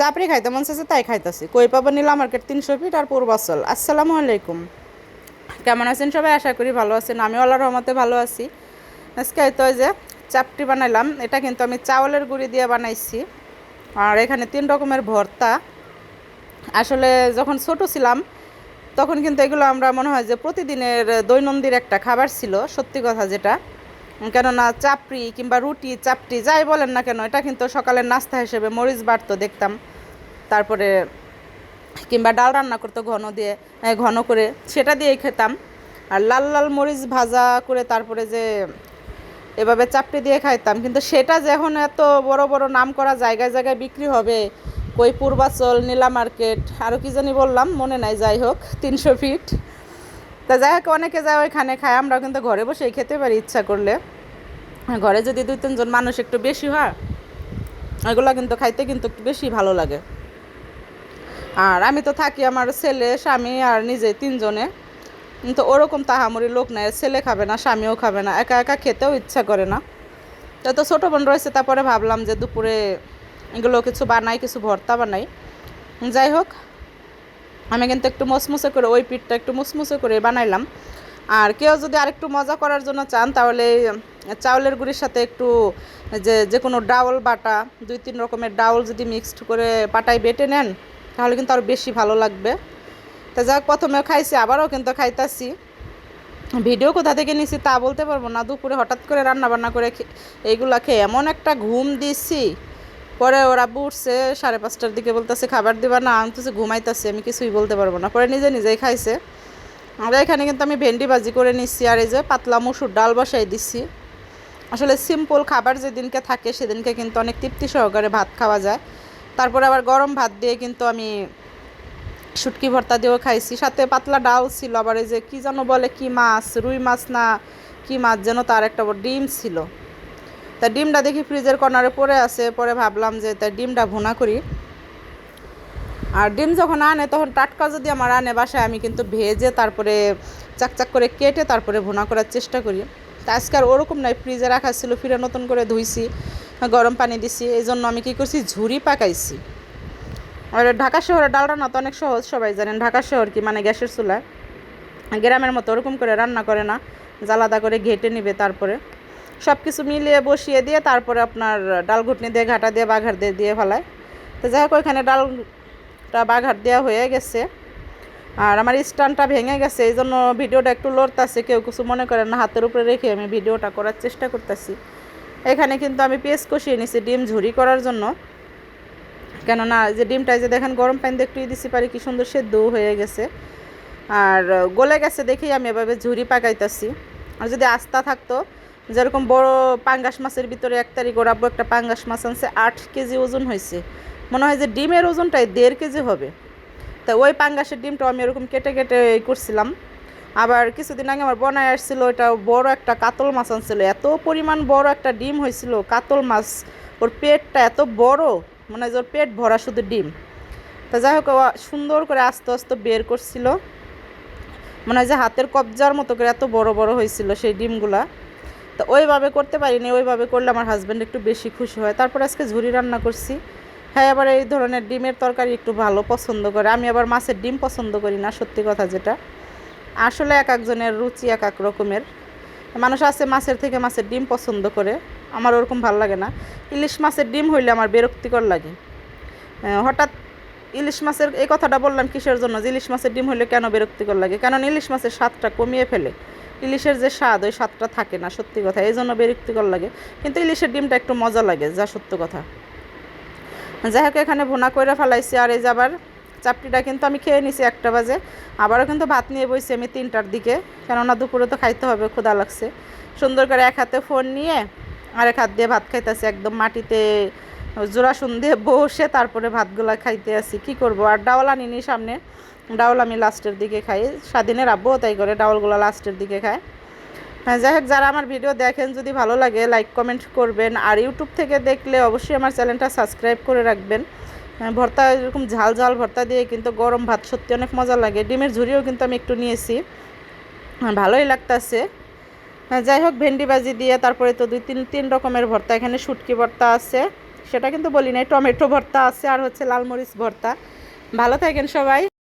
চাপড়ি খাইতে মন চাইছে, তাই খাইতেছি। কই পাবো নীলা মার্কেট তিনশো ফিট আর পূর্বাচল আসসালামু আলাইকুম। কেমন আছেন সবাই? আশা করি ভালো আছেন। আমি আল্লাহ রহমতে ভালো আছি। আজকে তো ওই যে চাপটি বানাইলাম, এটা কিন্তু আমি চাউলের গুঁড়ি দিয়ে বানাইছি। আর এখানে তিন রকমের ভর্তা। আসলে যখন ছোট ছিলাম, তখন কিন্তু এগুলো আমরা মনে হয় যে প্রতিদিনের দৈনন্দিন একটা খাবার ছিল, সত্যি কথা যেটা। কেননা চাপড়ি কিংবা রুটি চাপটি যাই বলেন না কেন, এটা কিন্তু সকালের নাস্তা হিসেবে মরিচ বাড়তো দেখতাম। তারপরে কিংবা ডাল রান্না করতো ঘন দিয়ে ঘন করে, সেটা দিয়েই খেতাম। আর লাল লাল মরিচ ভাজা করে তারপরে যে এভাবে চাপটি দিয়ে খাইতাম, কিন্তু সেটা যে এখন এত বড় বড় নাম করা জায়গায় জায়গায় বিক্রি হবে, কই পূর্বাচল, নীলা মার্কেট আরও কি জানি বললাম, মনে নাই, যাই হোক, তিনশো ফিট। তা যাই হোক, অনেকে যায় ওইখানে খায়, আমরাও কিন্তু ঘরে বসেই খেতে পারি, ইচ্ছা করলে। ঘরে যদি দুই তিনজন মানুষ একটু বেশি হয় এগুলো কিন্তু খাইতে কিন্তু একটু বেশি ভালো লাগে। আর আমি তো থাকি আমার ছেলে, স্বামী আর নিজে তিনজনে। কিন্তু ওরকম তাহামরি লোক নাই, ছেলে খাবে না, স্বামীও খাবে না, একা একা খেতেও ইচ্ছা করে না। তা তো ছোটো বোন রয়েছে, তারপরে ভাবলাম যে দুপুরে এগুলো কিছু বানাই, কিছু ভর্তা বানাই। যাই হোক আমি কিন্তু একটু মসমুসে করে ওই পিঠটা একটু মুসমুসে করে বানাইলাম। আর কেউ যদি আরেকটু মজা করার জন্য চান, তাহলে চাউলের গুঁড়ির সাথে একটু, যে যে কোনো ডাউল বাটা, দুই তিন রকমের ডাউল যদি মিক্সড করে পাটায় বেটে নেন, তাহলে কিন্তু আরও বেশি ভালো লাগবে। তা যাক, প্রথমে খাইছি, আবারও কিন্তু খাইতাছি। ভিডিও কোথা থেকে নিছি তা বলতে পারব না। দুপুরে হঠাৎ করে রান্না বান্না করে এইগুলা খেয়ে এমন একটা ঘুম দিছি। পরে ওরা উঠছে, সাড়ে পাঁচটার দিকে বলতেছে, খাবার দিবা না? আমি তো ঘুমাইতেছি, আমি কিছুই বলতে পারব না। পরে নিজে নিজেই খাইছে। আর এখানে কিন্তু আমি ভেন্ডি ভাজি করে নিচ্ছি আর এই যে পাতলা মুসুর ডাল বসাই দিচ্ছি আসলে সিম্পল খাবার যেদিনকে থাকে সেদিনকে কিন্তু অনেক তৃপ্তি সহকারে ভাত খাওয়া যায়। তারপরে আবার গরম ভাত দিয়ে কিন্তু আমি শুটকি ভর্তা দিয়েও খাইছি। সাথে পাতলা ডাল ছিল, আবার এই যে কী যেন বলে, কি মাছ, রুই মাছ না, কি মাছ যেন তার একটা ডিম ছিল। তা ডিমটা দেখি ফ্রিজের কর্নারে পড়ে আছে, পরে ভাবলাম যে তাই ডিমটা ভুনা করি। আর ডিম যখন আনে, তখন টাটকা যদি আমার আনে বাসায়, আমি কিন্তু ভেজে তারপরে চাকচাক করে কেটে তারপরে ভুনা করার চেষ্টা করি। তা আজকে আর ওরকম নাই ফ্রিজে রাখা ছিল, ফিরে নতুন করে ধুইছি, গরম পানি দিছি এই জন্য আমি কী করছি, ঝুড়ি পাকাইছি। আর ঢাকা শহরে ডাল রান্না তো অনেক সহজ, সবাই জানেন। ঢাকা শহর কি মানে গ্যাসের চুলায়। গ্রামের মতো ওরকম করে রান্না করে না, জ্বালাদা করে ঘেটে নিবে তারপরে। সব কিছু মিলিয়ে বসিয়ে দিয়ে তারপরে আপনার ডাল ঘুটনি দিয়ে, ঘাটা দিয়ে, বাঘার দিয়ে দিয়ে ফেলায়। তো যাই হোক, ওইখানে ডালটা বাঘার দেওয়া হয়ে গেছে। আর আমার স্ট্যান্ডটা ভেঙে গেছে, এই জন্য ভিডিওটা একটু লড়তাছে, কেউ কিছু মনে করেন না, হাতের উপরে রেখে আমি ভিডিওটা করার চেষ্টা করতেছি। এখানে কিন্তু আমি পেস্ট কষিয়ে নিছি ডিম ঝুরি করার জন্য। কেননা যে ডিমটা যে দেখেন, গরম পানি একটু দিছি, পারি কি সুন্দর সেদ্ধ হয়ে গেছে। আর গলে গেছে দেখেই আমি এভাবে ঝুরি পাকাইতেছি। আর যদি আস্তা থাকতো যেরকম বড় পাঙ্গাস মাছের ভিতরে এক তারিখ ওরাব্বু একটা পাঙ্গাস মাছ আনছে, আট কেজি ওজন হয়েছে। মনে হয় যে ডিমের ওজনটাই দেড় কেজি হবে। তা ওই পাঙ্গাসের ডিমটাও আমি এরকম কেটে কেটে করছিলাম। আবার কিছুদিন আগে আমার বনায় আসছিল ওটা বড় একটা কাতল মাছ আনছিল। এত পরিমাণ বড় একটা ডিম হয়েছিল, কাতল মাছ। ওর পেটটা এত বড় মানে যে ওর পেট ভরা শুধু ডিম। তা যাই হোক সুন্দর করে আস্তে আস্তে বের করছিল। মনে হয় যে হাতের কবজার মতো করে এত বড় বড় হয়েছিল সেই ডিমগুলা। তো ওইভাবে করতে পারিনি, ওইভাবে করলে আমার হাজব্যান্ড একটু বেশি খুশি হয়। তারপর আজকে ঝুরি রান্না করছি। হ্যাঁ আবার এই ধরনের ডিমের তরকারি একটু ভালো পছন্দ করে। আমি আবার মাছের ডিম পছন্দ করি না, সত্যি কথা যেটা। আসলে এক একজনের রুচি এক এক রকমের। মানুষ আছে মাছের থেকে মাছের ডিম পছন্দ করে, আমার ওরকম ভালো লাগে না। ইলিশ মাছের ডিম হইলে আমার বিরক্তিকর লাগে। হঠাৎ ইলিশ মাছের, এই কথাটা বললাম কিসের জন্য? যে ইলিশ মাছের ডিম হলে কেন বিরক্তিকর লাগে? কারণ ইলিশ মাছের স্বাদটা কমিয়ে ফেলে। ইলিশের যে স্বাদ, ওই স্বাদটা থাকে না, সত্যি কথা। এই জন্য বিরক্তিকর লাগে। কিন্তু ইলিশের ডিমটা একটু মজা লাগে, যা সত্য কথা। যাই হোক, এখানে ভুনা করে ফেলাইছি, আর এই যে আবার চাপটিটা কিন্তু আমি খেয়ে নিছি একটা বাজে। আবারও কিন্তু ভাত নিয়ে বইছি আমি তিনটার দিকে। কেননা দুপুরে তো খাইতে হবে, ক্ষুধা লাগছে। সুন্দর করে এক হাতে ফোন নিয়ে আর এক হাত দিয়ে ভাত খাইতেছি, একদম মাটিতে জোড়াসুন দিয়ে বসে তারপরে ভাতগুলা খাইতে আসি। কি করব? আর ডাউল আনিনি সামনে। ডাউল আমি লাস্টের দিকে খাই। স্বাধীনের আব্বুও তাই করে ডাউলগুলো লাস্টের দিকে খায়। হ্যাঁ যাই হোক যারা আমার ভিডিও দেখেন যদি ভালো লাগে লাইক কমেন্ট করবেন। আর ইউটিউব থেকে দেখলে অবশ্যই আমার চ্যানেলটা সাবস্ক্রাইব করে রাখবেন। হ্যাঁ, ভর্তা এরকম ঝাল ঝাল ভর্তা দিয়ে কিন্তু গরম ভাত সত্যি অনেক মজা লাগে। ডিমের ঝুড়িও কিন্তু আমি একটু নিয়েছি। হ্যাঁ, ভালোই লাগতাছে। হ্যাঁ যাই হোক ভেন্ডি ভাজি দিয়ে তারপরে তো দুই তিন তিন রকমের ভর্তা। এখানে শুটকি ভর্তা আছে। সেটা কিন্তু বলি নাই টমেটো ভর্তা আছে আর হচ্ছে লালমরিচ ভর্তা। ভালো থাকেন সবাই।